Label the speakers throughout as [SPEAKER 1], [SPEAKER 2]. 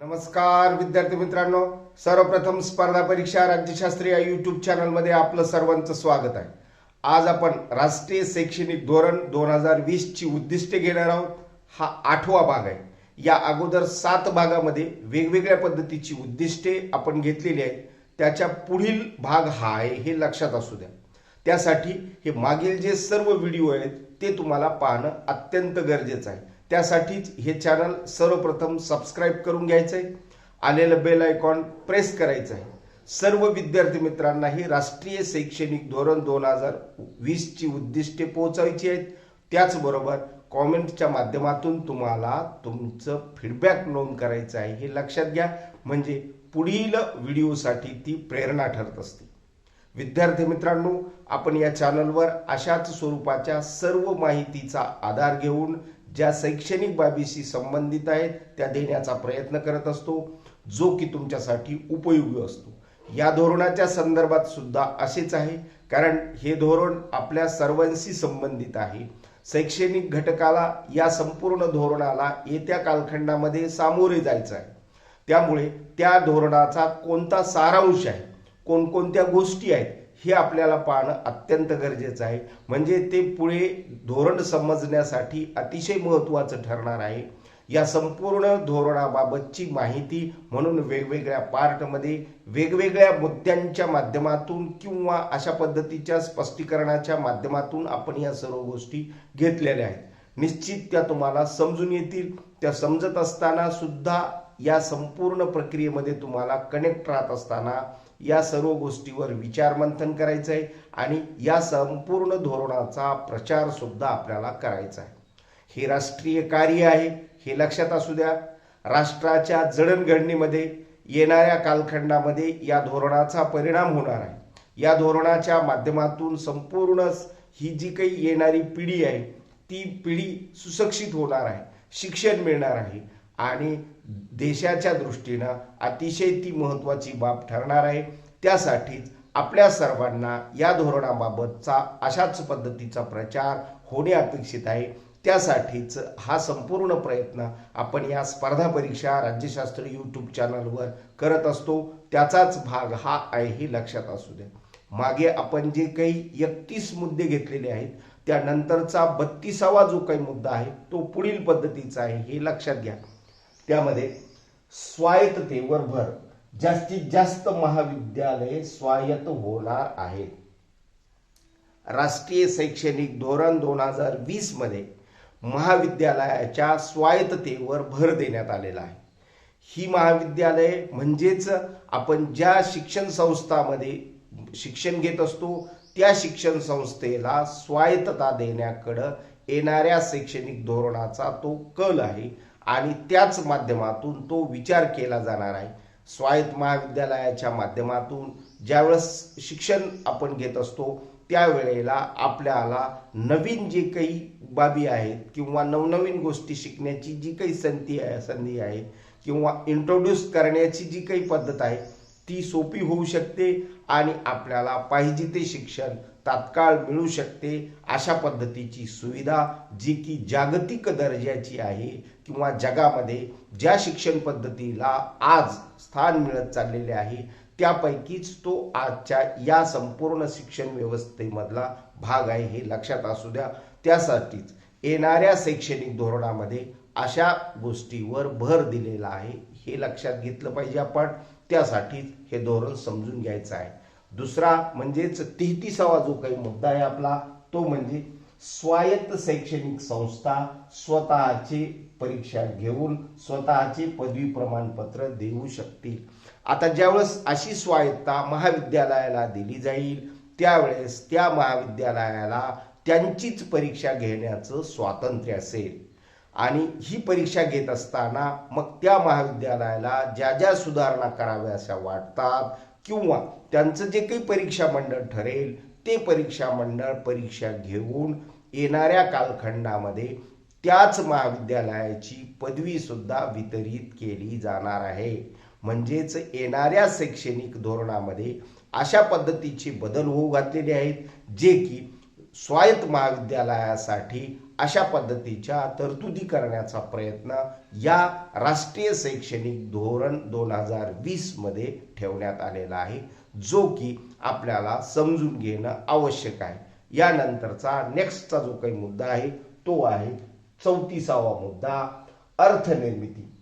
[SPEAKER 1] नमस्कार विद्यार्थी मित्रांनो. सर्वप्रथम स्पर्धा परीक्षा राज्यशास्त्री या युट्यूब चॅनलमध्ये आपलं सर्वांचं स्वागत आहे. आज आपण राष्ट्रीय शैक्षणिक धोरण दोन हजार वीसची उद्दिष्टे घेणार आहोत. हा आठवा भाग आहे. या अगोदर सात भागामध्ये वेगवेगळ्या पद्धतीची उद्दिष्टे आपण घेतलेली आहेत. त्याच्या पुढील भाग हा आहे हे लक्षात असू द्या. त्यासाठी हे मागील जे सर्व व्हिडिओ आहेत ते तुम्हाला पाहणं अत्यंत गरजेचं आहे. त्यासाठीच हे चॅनल सर्वप्रथम सबस्क्राईब करून घ्यायचं आहे आलेलं बेल आयकॉन प्रेस करायचं आहे सर्व विद्यार्थी मित्रांनाही राष्ट्रीय शैक्षणिक धोरण दोन हजार वीसची उद्दिष्टे पोहोचायची आहेत. त्याचबरोबर कॉमेंटच्या माध्यमातून तुम्हाला तुमचं फीडबॅक नोंद करायचं आहे हे लक्षात घ्या. म्हणजे पुढील व्हिडिओसाठी ती प्रेरणा ठरत असते. विद्यार्थी मित्रांनो आपण या चॅनलवर अशाच स्वरूपाच्या सर्व माहितीचा आधार घेऊन ज्या शैक्षणिक बाबीशी संबंधित आहेत त्या देण्याचा प्रयत्न करत असतो जो की तुमच्यासाठी उपयोगी असतो. या धोरणाच्या संदर्भात सुद्धा असेच आहे कारण हे धोरण आपल्या सर्वांशी संबंधित आहे. शैक्षणिक घटकाला या संपूर्ण धोरणाला येत्या कालखंडामध्ये सामोरे जायचं आहे. त्यामुळे त्या धोरणाचा कोणता सारांश आहे कोणकोणत्या गोष्टी आहेत हे आपल्याला पाहणं अत्यंत गरजेचं आहे. म्हणजे ते पुढे धोरण समजण्यासाठी अतिशय महत्त्वाचं ठरणार आहे. या संपूर्ण धोरणाबाबतची माहिती म्हणून वेगवेगळ्या पार्टमध्ये वेगवेगळ्या मुद्द्यांच्या माध्यमातून किंवा अशा पद्धतीच्या स्पष्टीकरणाच्या माध्यमातून आपण या सर्व गोष्टी घेतलेल्या आहेत. निश्चित त्या तुम्हाला समजून येतील. त्या समजत असताना सुद्धा या संपूर्ण प्रक्रियेमध्ये तुम्हाला कनेक्ट राहत असताना या सर्व गोष्टीवर विचारमंथन करायचं आहे आणि या संपूर्ण धोरणाचा प्रचार सुद्धा आपल्याला करायचा आहे. हे राष्ट्रीय कार्य आहे हे लक्षात असू द्या. राष्ट्राच्या जडणघडणीमध्ये येणाऱ्या कालखंडामध्ये या धोरणाचा परिणाम होणार आहे. या धोरणाच्या माध्यमातून संपूर्ण ही जी काही येणारी पिढी आहे ती पिढी सुशिक्षित होणार आहे शिक्षण मिळणार आहे. आणि देशाच्या दृष्टीनं अतिशय ती महत्त्वाची बाब ठरणार आहे. त्यासाठीच आपल्या सर्वांना या धोरणाबाबतचा अशाच पद्धतीचा प्रचार होणे अपेक्षित आहे. त्यासाठीच हा संपूर्ण प्रयत्न आपण या स्पर्धा परीक्षा राज्यशास्त्र यूट्यूब चॅनलवर करत असतो. त्याचाच भाग हा आहे हे लक्षात असू द्या मागे आपण जे काही एकतीस मुद्दे घेतलेले आहेत त्यानंतरचा बत्तीसावा जो काही मुद्दा आहे तो पुढील पद्धतीचा आहे हे लक्षात घ्या. त्यामध्ये स्वायत्ततेवर भर जास्तीत जास्त महाविद्यालये स्वायत्त होणार आहेत. राष्ट्रीय शैक्षणिक धोरण दोन हजार वीसमध्ये महाविद्यालयाच्या स्वायत्ततेवर भर देण्यात आलेला आहे. ही महाविद्यालये म्हणजेच आपण ज्या शिक्षण संस्थामध्ये शिक्षण घेत असतो त्या शिक्षण संस्थेला स्वायत्तता देण्याकडं येणाऱ्या शैक्षणिक धोरणाचा तो कल आहे. आणि त्याच माध्यमातून तो विचार केला जाणार आहे. स्वायत्त महाविद्यालयाच्या माध्यमातून ज्यावेळेस शिक्षण आपण घेत असतो त्यावेळेला आपल्याला नवीन जे काही बाबी आहेत किंवा नवनवीन गोष्टी शिकण्याची जी काही संधी आहे संधी आहे किंवा इंट्रोड्यूस करण्याची जी काही पद्धत आहे ती सोपी होऊ शकते आणि आपल्याला पाहिजे ते शिक्षण तात्काळ मिळू शकते अशा पद्धतीची सुविधा जी की जागतिक दर्जाची आहे किंवा जगामध्ये ज्या शिक्षण पद्धतीला आज स्थान मिळत चाललेले आहे त्यापैकीच तो आजच्या या संपूर्ण शिक्षण व्यवस्थेमधला भाग आहे हे लक्षात असू द्या. त्यासाठीच येणाऱ्या शैक्षणिक धोरणामध्ये अशा गोष्टीवर भर दिलेला आहे हे लक्षात घेतलं पाहिजे आपण. त्यासाठीच हे धोरण समजून घ्यायचं आहे. दुसरा म्हणजेच तेहतीसावा जो काही मुद्दा आहे आपला तो म्हणजे स्वायत्त शैक्षणिक संस्था स्वतःची परीक्षा घेऊन स्वतःचे पदवी प्रमाणपत्र देऊ शकतील. आता ज्यावेळेस अशी स्वायत्ता महाविद्यालयाला दिली जाईल त्यावेळेस त्या महाविद्यालयाला त्यांचीच परीक्षा घेण्याचं स्वातंत्र्य असेल. आणि ही परीक्षा घेत असताना मग त्या महाविद्यालयाला ज्या ज्या सुधारणा कराव्या अशा वाटतात किंवा त्यांचं जे काही परीक्षा मंडळ ठरेल ते परीक्षा मंडळ परीक्षा घेऊन येणाऱ्या कालखंडामध्ये त्याच महाविद्यालयाची पदवी सुद्धा वितरित केली जाणार आहे. म्हणजेच येणाऱ्या शैक्षणिक धोरणामध्ये अशा पद्धतीचे बदल होऊ घातलेले आहेत जे की स्वायत्त महाविद्यालयासाठी अशा पद्धतीच्या तरतुदी करण्याचा प्रयत्न या राष्ट्रीय शैक्षणिक धोरण दोन हजार वीसमध्ये ठेवण्यात आलेला आहे जो की आपल्याला समजून घेणं आवश्यक आहे. यानंतरचा नेक्स्टचा जो काही मुद्दा आहे तो आहे चौतीसावा मुद्दा अर्थनिर्मिती.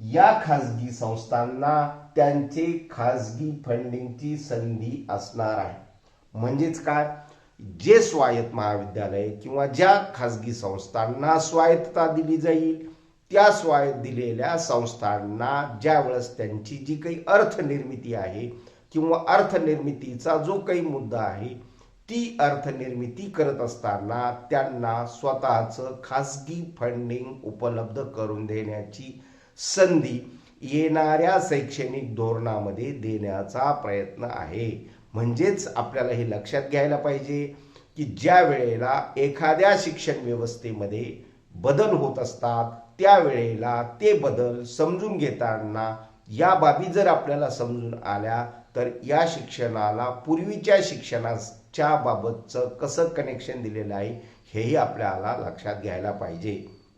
[SPEAKER 1] या खाजगी संस्थांना त्यांचे खाजगी फंडिंगची संधी असणार आहे. म्हणजेच काय? जे स्वायत्त महाविद्यालय किंवा ज्या खाजगी संस्थांना स्वायत्तता दिली जाईल त्या स्वायत्त दिलेल्या संस्थांना ज्या वेळेस त्यांची जी काही अर्थनिर्मिती आहे किंवा अर्थनिर्मितीचा जो काही मुद्दा आहे ती अर्थनिर्मिती करत असताना त्यांना स्वतःचं खासगी फंडिंग उपलब्ध करून देण्याची संधी येणाऱ्या शैक्षणिक धोरणामध्ये देण्याचा प्रयत्न आहे. म्हणजेच आपल्याला हे लक्षात घ्यायला पाहिजे की ज्या वेळेला एखाद्या शिक्षण व्यवस्थेमध्ये बदल होत असतात त्यावेळेला ते बदल समजून घेताना या बाबी जर आपल्याला समजून आल्या तर या शिक्षणाला पूर्वीच्या शिक्षणाच्या बाबतचं कसं कनेक्शन दिलेलं आहे हेही आपल्याला लक्षात घ्यायला पाहिजे.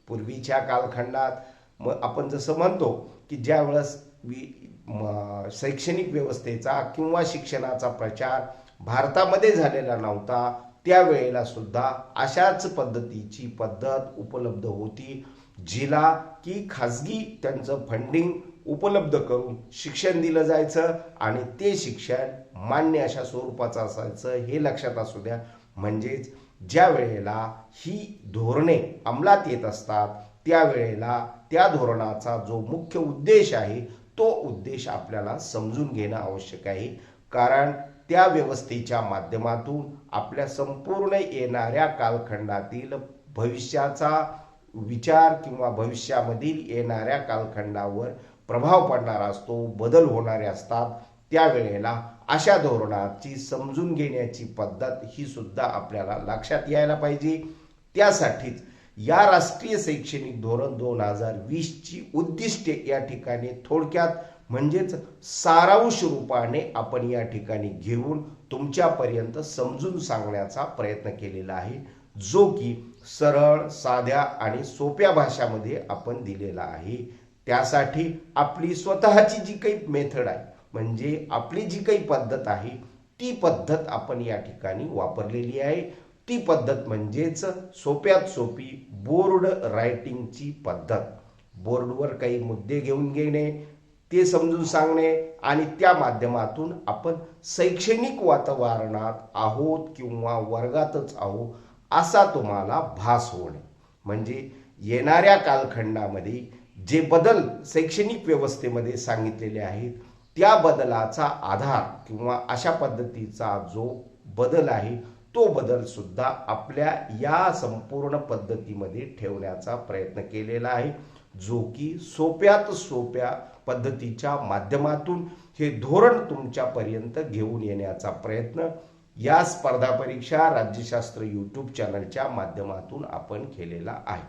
[SPEAKER 1] पूर्वीच्या कालखंडात मग आपण जसं म्हणतो की ज्या वेळेस वि म- शैक्षणिक व्यवस्थेचा किंवा शिक्षणाचा प्रचार भारतामध्ये झालेला नव्हता त्यावेळेला सुद्धा अशाच पद्धतीची पद्धत उपलब्ध होती जिला की खाजगी त्यांचं फंडिंग उपलब्ध करून शिक्षण दिलं जायचं आणि ते शिक्षण मान्य अशा स्वरूपाचं असायचं हे लक्षात असू द्या. म्हणजेच ज्या वेळेला ही धोरणे अंमलात येत असतात त्यावेळेला त्या धोरणाचा जो मुख्य उद्देश आहे तो उद्देश आपल्याला समजून घेणं आवश्यक आहे. कारण त्या व्यवस्थेच्या माध्यमातून आपल्या संपूर्ण येणाऱ्या कालखंडातील भविष्याचा विचार किंवा भविष्यामधील येणाऱ्या कालखंडावर प्रभाव पडणारा असतो बदल होणारे असतात त्यावेळेला अशा धोरणाची समजून घेण्याची पद्धत ही सुद्धा आपल्याला लक्षात यायला पाहिजे. त्यासाठीच या राष्ट्रीय शैक्षणिक धोरण दोन हजार वीसची उद्दिष्टे या ठिकाणी थोडक्यात म्हणजेच सारांश रूपाने आपण या ठिकाणी घेऊन तुमच्यापर्यंत समजून सांगण्याचा प्रयत्न केलेला आहे जो की सरळ साध्या आणि सोप्या भाषामध्ये आपण दिलेला आहे. त्यासाठी आपली स्वतःची जी काही मेथड आहे म्हणजे आपली जी काही पद्धत आहे ती पद्धत आपण या ठिकाणी वापरलेली आहे. ती पद्धत म्हणजेच सोप्यात सोपी बोर्ड रायटिंगची पद्धत. बोर्डवर काही मुद्दे घेऊन घेणे ते समजून सांगणे आणि त्या माध्यमातून आपण शैक्षणिक वातावरणात आहोत किंवा वर्गातच आहोत असा तुम्हाला भास होणे. म्हणजे येणाऱ्या कालखंडामध्ये जे बदल शैक्षणिक व्यवस्थेमध्ये सांगितलेले आहेत त्या बदलाचा आधार किंवा अशा पद्धतीचा जो बदल आहे तो बदल सुद्धा आपल्या या संपूर्ण पद्धतीमध्ये ठेवण्याचा प्रयत्न केलेला आहे. जो की सोप्यात सोप्या पद्धतीच्या माध्यमातून हे धोरण तुमच्यापर्यंत घेऊन येण्याचा प्रयत्न या स्पर्धा परीक्षा राज्यशास्त्र यूट्यूब चॅनलच्या माध्यमातून आपण केलेला आहे.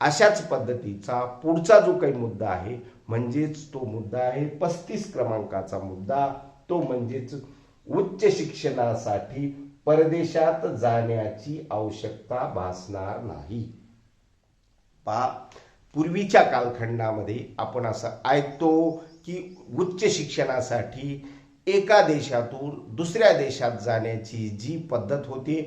[SPEAKER 1] अशाच पद्धतीचा पुढचा जो काही मुद्दा आहे म्हणजेच तो मुद्दा आहे पस्तीस क्रमांकाचा मुद्दा. तो म्हणजेच उच्च शिक्षणासाठी परदेशात जाण्याची आवश्यकता भासणार नाही. पा पूर्वीच्या कालखंडामध्ये आपण असं ऐकतो की उच्च शिक्षणासाठी एका देशातून दुसऱ्या देशात जाण्याची जी पद्धत होती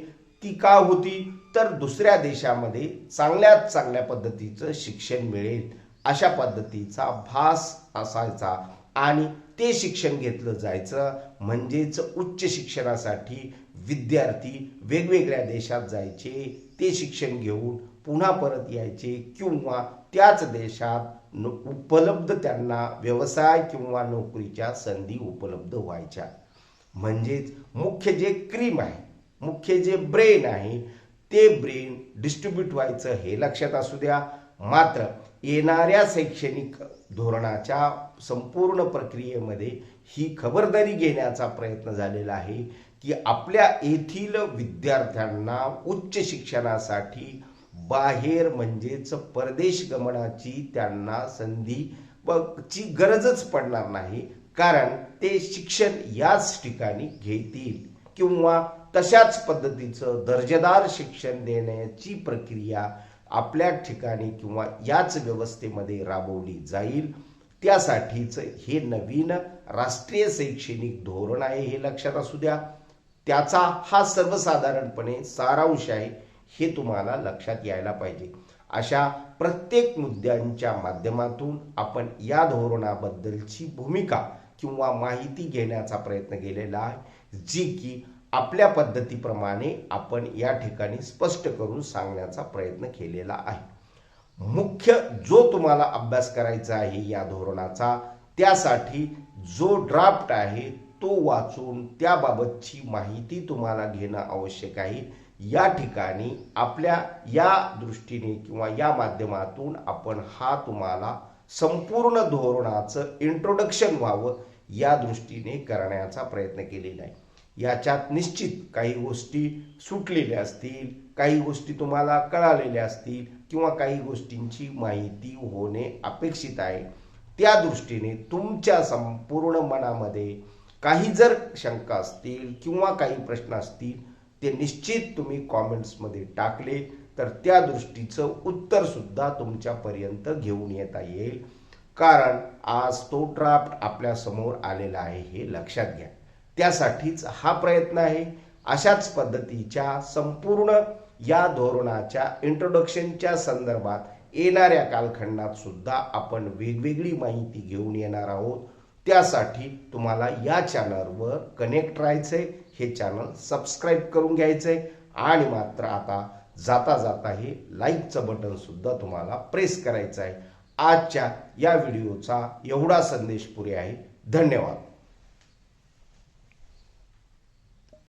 [SPEAKER 1] ती का होती? तर दुसऱ्या देशामध्ये चांगल्यात चांगल्या पद्धतीचं शिक्षण मिळेल अशा पद्धतीचा भास असायचा. आणि ते शिक्षण घेतलं जायचं म्हणजेच उच्च शिक्षणासाठी विद्यार्थी वेगवेगळ्या देशात जायचे ते शिक्षण घेऊन पुन्हा परत यायचे किंवा त्याच देशात उपलब्ध त्यांना व्यवसाय किंवा नोकरीच्या संधी उपलब्ध व्हायच्या. म्हणजेच मुख्य जे क्रीम आहे मुख्य जे ब्रेन आहे ते ब्रेन डिस्ट्रीब्यूट व्हायचं हे लक्षात असू द्या. मात्र येणाऱ्या शैक्षणिक धोरणाच्या संपूर्ण प्रक्रियेमध्ये ही खबरदारी घेण्याचा प्रयत्न झालेला आहे. की आपल्या येथील विद्यार्थ्यांना उच्च शिक्षणासाठी बाहेर म्हणजेच परदेश गमनाची त्यांना संधी ची गरजच पडणार नाही. कारण ते शिक्षण याच ठिकाणी घेतील किंवा तशाच पद्धतीचं दर्जेदार शिक्षण देण्याची प्रक्रिया आपल्या ठिकाणी किंवा याच व्यवस्थेमध्ये राबवली जाईल. त्यासाठीच हे नवीन राष्ट्रीय शैक्षणिक धोरण आहे हे लक्षात असू द्या. त्याचा हा सर्वसाधारणपणे सारांश आहे हे तुम्हाला लक्षात यायला पाहिजे. अशा प्रत्येक मुद्द्यांच्या माध्यमातून आपण या धोरणाबद्दलची भूमिका किंवा माहिती घेण्याचा प्रयत्न केलेला आहे जी की आपल्या पद्धतीप्रमाणे आपण या ठिकाणी स्पष्ट करून सांगण्याचा प्रयत्न केलेला आहे. मुख्य जो तुम्हाला अभ्यास करायचा आहे या धोरणाचा त्यासाठी जो ड्राफ्ट आहे तो वाचून त्याबाबतची माहिती तुम्हाला घेणं आवश्यक आहे. या ठिकाणी आपल्या या दृष्टीने किंवा या माध्यमातून आपण हा तुम्हाला संपूर्ण धोरणाचं इंट्रोडक्शन व्हावं या दृष्टीने करण्याचा प्रयत्न केलेला आहे. याच्यात निश्चित काही गोष्टी सुटलेल्या असतील काही गोष्टी तुम्हाला कळालेल्या असतील किंवा काही गोष्टींची माहिती होणे अपेक्षित आहे. त्या दृष्टीने तुमच्या संपूर्ण मनामध्ये काही जर शंका असतील किंवा काही प्रश्न असतील ते निश्चित तुम्ही कॉमेंट्समध्ये टाकले तर त्या दृष्टीचं उत्तरसुद्धा तुमच्यापर्यंत घेऊन येता येईल. कारण आज तो ड्राफ्ट आपल्यासमोर आलेला आहे हे लक्षात घ्या. त्यासाठीच हा प्रयत्न आहे. अशाच पद्धतीच्या संपूर्ण या धोरणाच्या इंट्रोडक्शनच्या संदर्भात येणाऱ्या कालखंडात सुद्धा आपण वेगवेगळी माहिती घेऊन येणार आहोत. त्यासाठी तुम्हाला या चॅनलवर कनेक्ट राहायचं आहे हे चॅनल सबस्क्राईब करून घ्यायचं आहे आणि मात्र आता जाता जाता हे लाईकचं बटनसुद्धा तुम्हाला प्रेस करायचं आहे आजच्या या व्हिडिओचा एवढा संदेश पुरे आहे. धन्यवाद.